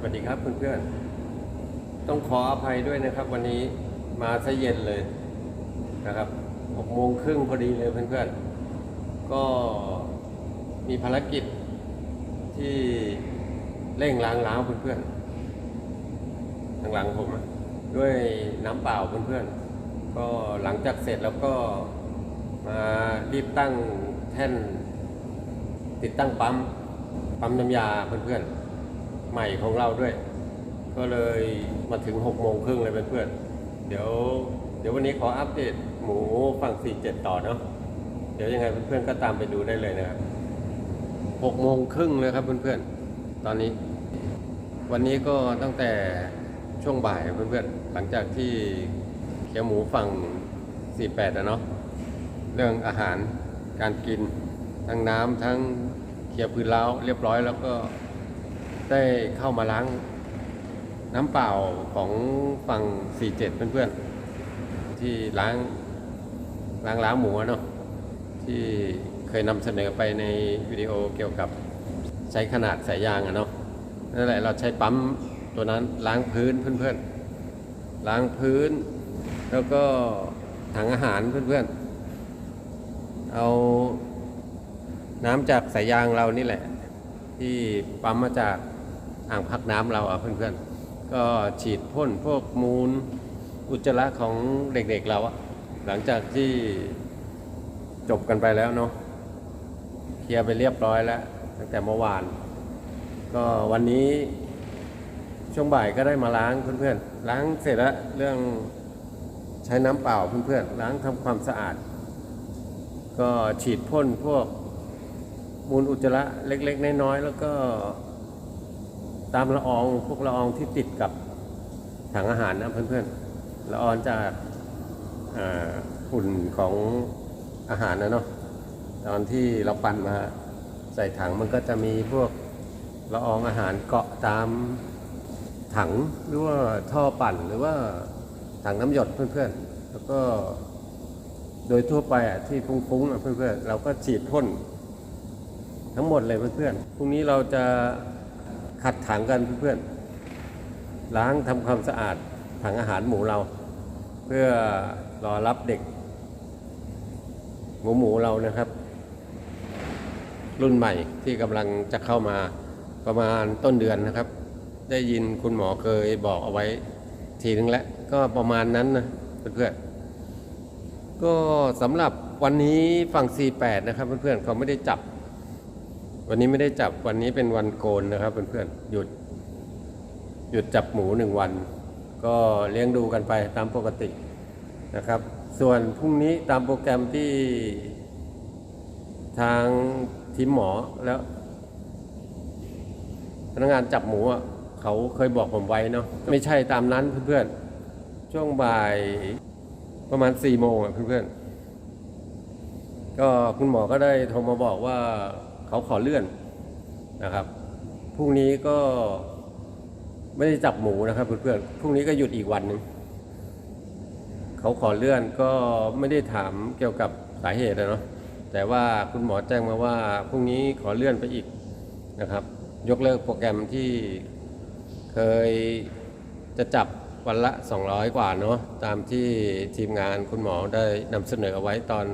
สวัสดีครับเพื่อนๆ ต้องขออภัยด้วยนะครับ วันนี้มาซะเย็นเลยนะครับหกโมงครึ่งพอดีเลยเพื่อนๆ ก็มีภารกิจที่เร่งล้างล้างเพื่อนๆทางหลังผมด้วยน้ำเปล่าเพื่อนๆ ก็หลังจากเสร็จแล้วก็มารีบตั้งแท่น ติดตั้งปั๊ม ปั๊มน้ำยาเพื่อนๆ ใหม่ของเราด้วย ก็เลยมาถึง6กโมงครึ่งเลยเพื่อนๆเดี๋ยว เดี๋ยววันนี้ขออัปเดตหมูฝั่ง 47 ต่อเนาะเดี๋ยวยังไงเพื่อนๆก็ตามไปดูได้เลยนะครับ6โมงครึ่งเลยครับเพื่อนๆ ตอนนี้ วันนี้ก็ตั้งแต่ช่วงบ่ายเพื่อนๆ หลังจากที่เคียวหมูฝั่ง 48อะเนาะเรื่องอาหารการกิน ทั้งน้ำทั้งเคลียร์พื้นเล้าเรียบร้อยแล้วก็ ได้เข้ามาล้างน้ำเปล่าของฝั่ง 47 เพื่อนๆ ที่ล้างล้างล้างหมูเนาะที่เคยนำเสนอไปในวิดีโอเกี่ยวกับใช้ขนาดสายยางอะเนาะนั่นแหละเราใช้ปั๊มตัวนั้นล้างพื้นเพื่อนๆ ล้างพื้น แล้วก็ถังอาหารเพื่อนๆ เอาน้ำจากสายยางเรานี่แหละ ที่ปั๊มมาจาก อ่างพักน้ำเราอะเพื่อนๆ ก็ฉีดพ่นพวกมูลอุจจาระของเด็กๆเราอะหลังจากที่จบกันไปแล้วเนาะเคลียร์ไปเรียบร้อยแล้ว ตั้งแต่เมื่อวาน ก็วันนี้ช่วงบ่ายก็ได้มาล้างเพื่อนๆล้างเสร็จแล้วเรื่องใช้น้ำเปล่าเพื่อนๆล้างทำความสะอาด ก็ฉีดพ่นพวกมูลอุจจาระเล็ก ๆ น้อยๆแล้วก็ ตามละอองพวกละอองที่ติดกับถังอาหารนะเพื่อนๆละอองจากฝุ่นของอาหารนะเนาะตอนที่เราปั่นมาใส่ถังมันก็จะมีพวกละอองอาหารเกาะตามถังหรือว่าท่อปั่นหรือว่าถังน้ำหยดเพื่อนๆ แล้วก็โดยทั่วไปอะที่ฟุ้งๆอะเพื่อนๆ เราก็ฉีดพ่นทั้งหมดเลยเพื่อนๆ พรุ่งนี้เราจะ ขัดถังกันเพื่อนๆล้างทำความสะอาดถังอาหารหมูเรา เพื่อรอรับเด็ก หมูหมูเรานะครับ รุ่นใหม่ที่กำลังจะเข้ามาประมาณต้นเดือนนะครับ ได้ยินคุณหมอเคยบอกเอาไว้ทีนึงแล้ว ก็ประมาณนั้นนะเพื่อนๆก็สำหรับวันนี้ฝั่ง 48 นะครับเพื่อนๆเขาไม่ได้จับ วันนี้ไม่ได้จับวันนี้เป็นวันโกนนะครับเพื่อนๆหยุด หยุดจับหมูหนึ่งวัน ก็เลี้ยงดูกันไปตามปกตินะครับ ส่วนพรุ่งนี้ตามโปรแกรมที่ทางทีมหมอแล้วพนักงานจับหมูเขาเคยบอกผมไว้เนาะไม่ใช่ตามนั้นเพื่อนๆช่วงบ่ายประมาณสี่โมงอะเพื่อนๆก็คุณหมอก็ได้โทรมาบอกว่า เขาขอเลื่อนนะครับพรุ่งนี้ก็ไม่ได้จับหมูนะครับเพื่อนๆพรุ่งนี้ก็หยุดอีกวันหนึ่งเขาขอเลื่อนก็ไม่ได้ถามเกี่ยวกับสาเหตุนะเนาะแต่ว่าคุณหมอแจ้งมาว่าพรุ่งนี้ขอเลื่อนไปอีกนะครับ ยกเลิกโปรแกรมที่เคยจะจับวันละ 200 กว่าเนาะตามที่ทีมงานคุณหมอได้นำเสนอเอาไว้ตอน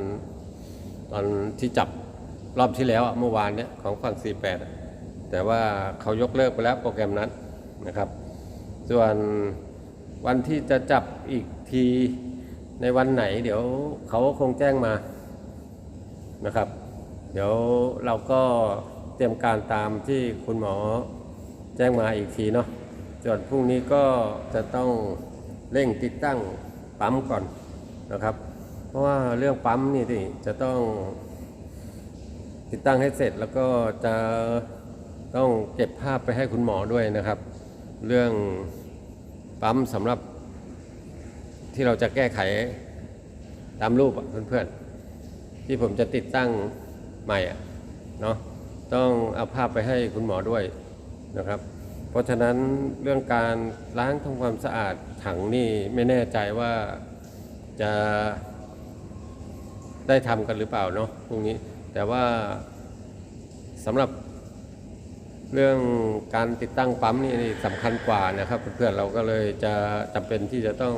ตอนที่จับ รอบที่แล้วเมื่อวานเนี้ยของฝั่ง 48 แต่ว่าเขายกเลิกไปแล้วโปรแกรมนั้นนะครับ ส่วนวันที่จะจับอีกทีในวันไหน เดี๋ยวเขาคงแจ้งมานะครับ เดี๋ยวเราก็เตรียมการตามที่คุณหมอแจ้งมาอีกทีเนาะส่วนพรุ่งนี้ก็จะต้องเร่งติดตั้งปั๊มก่อนนะครับ เพราะว่าเรื่องปั๊มนี่ที่จะต้อง ติดตั้งให้เสร็จแล้วก็จะต้องเก็บภาพไปให้คุณหมอด้วยนะครับ เรื่องปั๊มสำหรับที่เราจะแก้ไขตามรูปเพื่อนๆ ที่ผมจะติดตั้งใหม่เนาะต้องเอาภาพไปให้คุณหมอด้วยนะครับ เพราะฉะนั้นเรื่องการล้างทำความสะอาดถังนี่ไม่แน่ใจว่าจะได้ทำกันหรือเปล่าเนาะพรุ่งนี้ แต่ว่าสำหรับเรื่องการติดตั้งปั๊มนี่สำคัญกว่านะครับ เพื่อนๆเราก็เลยจะจำเป็นที่จะต้อง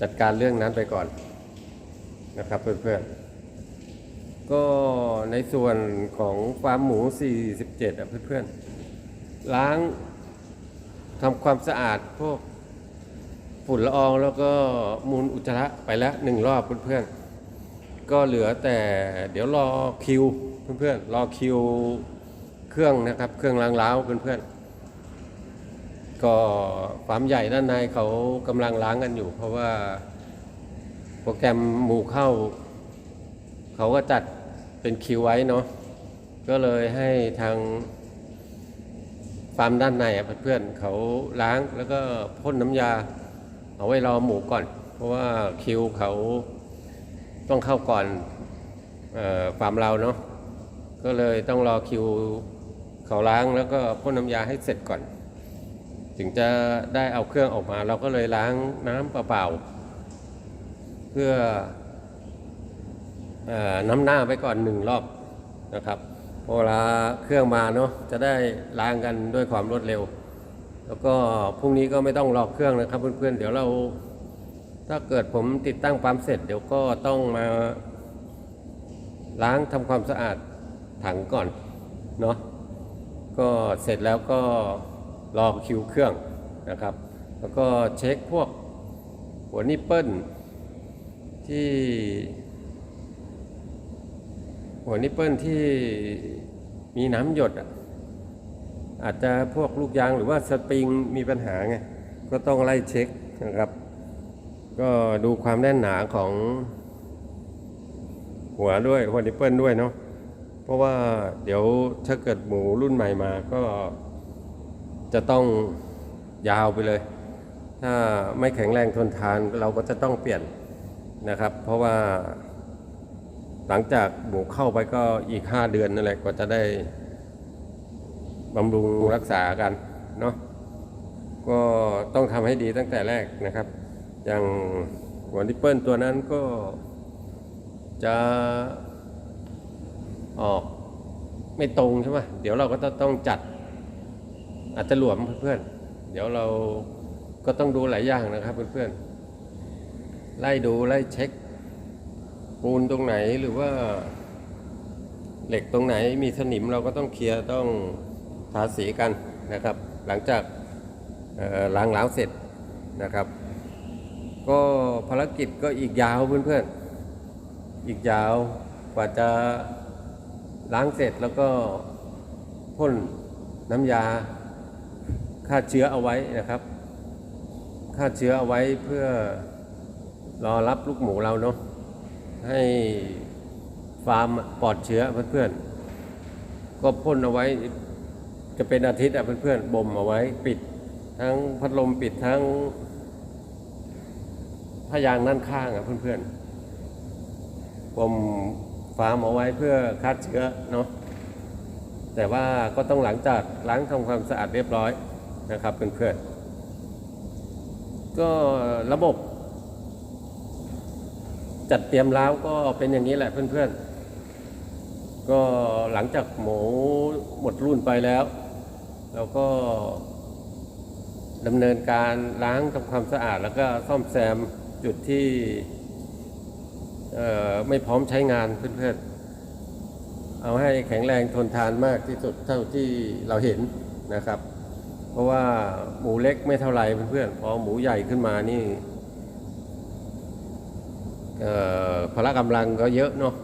จัดการเรื่องนั้นไปก่อนนะครับเพื่อนๆ ก็ในส่วนของฟาร์มหมู 47อะเพื่อนๆ ล้างทำความสะอาดพวกฝุ่นละอองแล้วก็มูลอุจจาระไปแล้วหนึ่งรอบเพื่อนๆ ก็เหลือแต่เดี๋ยวรอคิวเพื่อนๆรอคิวเครื่องนะครับ เครื่องล้างล้าวเพื่อนๆก็ฟาร์มใหญ่ด้านในเขากำลังล้างกันอยู่ เพราะว่าโปรแกรมหมู่เข้า เขาก็จัดเป็นคิวไว้เนาะก็เลยให้ทางฟาร์มด้านในเพื่อนๆเขาล้างแล้วก็พ่นน้ำยา เอาไว้รอหมูก่อน เพราะว่าคิวเขา ต้องเข้าก่อนเออฟาร์มเราเนาะก็เลยต้องรอคิวเขาล้างแล้วก็พ่นน้ำยาให้เสร็จก่อน ถึงจะได้เอาเครื่องออกมา เราก็เลยล้างน้ำเปล่าๆเพื่อออน้ำหน้าไปก่อนหนึ่งรอบนะครับพอเวลาเครื่องมาเนาะจะได้ล้างกันด้วยความรวดเร็ว แล้วก็พรุ่งนี้ก็ไม่ต้องรอเครื่องนะครับเพื่อนๆเดี๋ยวเรา ถ้าเกิดผมติดตั้งปั๊มเสร็จเดี๋ยวก็ต้องมาล้างทำความสะอาดถังก่อนเนาะก็เสร็จแล้วก็รอคิวเครื่องนะครับ แล้วก็เช็คพวกหัวนิปเปิลที่ หัวนิปเปิลที่มีน้ำหยดอะอาจจะพวกลูกยางหรือว่าสปริงมีปัญหาไงก็ต้องไล่เช็คนะครับ ก็ดูความแน่นหนาของหัวด้วยหัวนิปเปิลด้วยเนาะเพราะว่าเดี๋ยวถ้าเกิดหมูรุ่นใหม่มาก็จะต้องยาวไปเลย ถ้าไม่แข็งแรงทนทานเราก็จะต้องเปลี่ยนนะครับ เพราะว่าหลังจากหมูเข้าไปก็อีก 5 เดือนนั่นแหละกว่าจะได้บำรุงรักษากันเนาะก็ต้องทำให้ดีตั้งแต่แรกนะครับ อย่างหัวนิปเปิลตัวนั้นก็จะออกไม่ตรงใช่ไหมเดี๋ยวเราก็ต้องจัดอาจจะหลวมเพื่อนๆ เดี๋ยวเราก็ต้องดูหลายอย่างนะครับเพื่อนๆ ไล่ดูไล่เช็คปูนตรงไหนหรือว่าเหล็กตรงไหนมีสนิมเราก็ต้องเคลียร์ต้องทาสีกันนะครับ หลังจากล้างล้างเสร็จนะครับ ก็ภารกิจก็อีกยาวเพื่อนๆ อีกยาวกว่าจะล้างเสร็จแล้วก็พ่นน้ำยาฆ่าเชื้อเอาไว้นะครับฆ่าเชื้อเอาไว้เพื่อรอรับลูกหมูเราเนาะให้ฟาร์มปลอดเชื้อเพื่อนๆ ก็พ่นเอาไว้จะเป็นอาทิตย์อะเพื่อนๆบ่มเอาไว้ปิด ทั้งพัดลมปิดทั้ง พยางด้านข้างอะเพื่อนๆผมฟาร์มเอาไว้เพื่อฆ่าเชื้อเนาะแต่ว่าก็ต้องหลังจากล้างทำความสะอาดเรียบร้อยนะครับเพื่อนๆก็ระบบ จัดเตรียมล้าวก็เป็นอย่างนี้แหละเพื่อนๆ ก็หลังจากหมูหมดรุ่นไปแล้วเราก็ดำเนินการล้างทำความสะอาดแล้วก็ซ่อมแซม จุดที่ไม่พร้อมใช้งานเพื่อนๆ เอาให้แข็งแรงทนทานมากที่สุดเท่าที่เราเห็นนะครับ เพราะว่าหมูเล็กไม่เท่าไหร่เพื่อนๆ พอหมูใหญ่ขึ้นมานี่พละกำลังก็เยอะเนาะ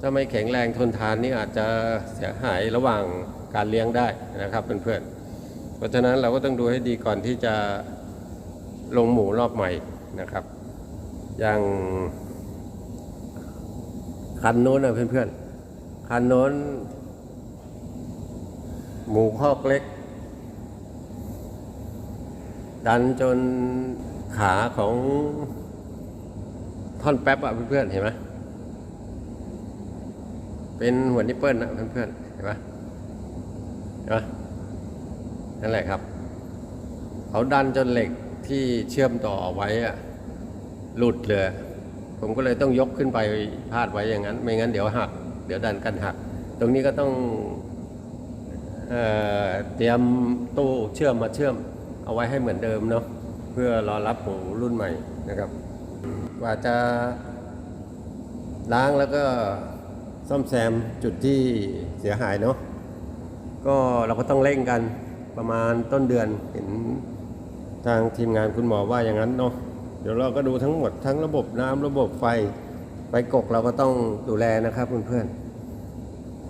ถ้าไม่แข็งแรงทนทานนี่อาจจะเสียหายระหว่างการเลี้ยงได้นะครับเพื่อนๆ เพราะฉะนั้นเราก็ต้องดูให้ดีก่อนที่จะลงหมูรอบใหม่นะครับ อย่างคันโน้นนะเพื่อนๆ คันโน้น หมูคอกเล็ก ดันจนขาของท่อนแป๊บอะเพื่อนๆ เห็นไหมเป็นหัวนิปเปิลนะเพื่อนๆ เห็นไหมเห็นไหมนั่นแหละครับ เขาดันจนเหล็กที่เชื่อมต่อไว้อะ หลุดเลย ผมก็เลยต้องยกขึ้นไปพาดไว้อย่างนั้น ไม่งั้นเดี๋ยวหัก เดี๋ยวดันกันหัก ตรงนี้ก็ต้องเออเตรียมตู้เชื่อมมาเชื่อม เอาไว้ให้เหมือนเดิมเนาะเพื่อรอรับหูรุ่นใหม่นะครับกว่าจะล้างแล้วก็ซ่อมแซมจุดที่เสียหายเนาะก็เราก็ต้องเร่งกันประมาณต้นเดือนเห็นทางทีมงานคุณหมอว่าอย่างนั้นเนาะ เดี๋ยวเราก็ดูทั้งหมดทั้งระบบน้ำระบบไฟ ไฟกกเราก็ต้องดูแลนะครับเพื่อน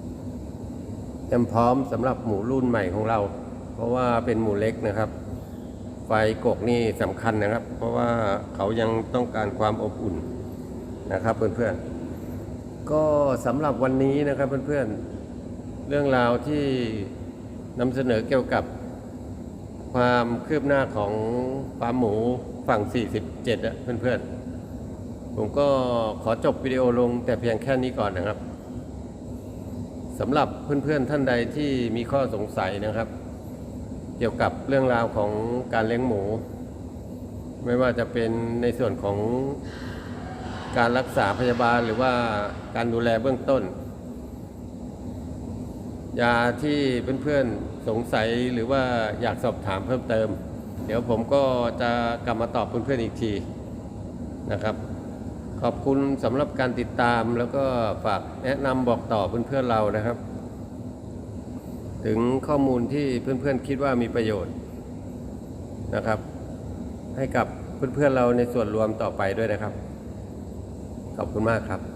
ๆเตรียมพร้อมสำหรับหมูรุ่นใหม่ของเรา เพราะว่าเป็นหมูเล็กนะครับ ไฟกกนี่สำคัญนะครับ เพราะว่าเขายังต้องการความอบอุ่นนะครับเพื่อนๆ ก็สำหรับวันนี้นะครับเพื่อนๆ เรื่องราวที่นำเสนอเกี่ยวกับความคืบหน้าของฟาร์มหมู ฝั่ง 47อะเพื่อนๆ ผมก็ขอจบวิดีโอลงแต่เพียงแค่นี้ก่อนนะครับสำหรับเพื่อนๆท่านใดที่มีข้อสงสัยนะครับ เกี่ยวกับเรื่องราวของการเลี้ยงหมู ไม่ว่าจะเป็นในส่วนของการรักษาพยาบาลหรือว่าการดูแลเบื้องต้น ยาที่เพื่อนๆสงสัยหรือว่าอยากสอบถามเพิ่มเติม เดี๋ยวผมก็จะกลับมาตอบเพื่อนๆอีกทีนะครับ ขอบคุณสำหรับการติดตามแล้วก็ฝากแนะนำบอกต่อเพื่อนๆเรานะครับ ถึงข้อมูลที่เพื่อนๆคิดว่ามีประโยชน์นะครับ ให้กับเพื่อนๆเราในส่วนรวมต่อไปด้วยนะครับ ขอบคุณมากครับ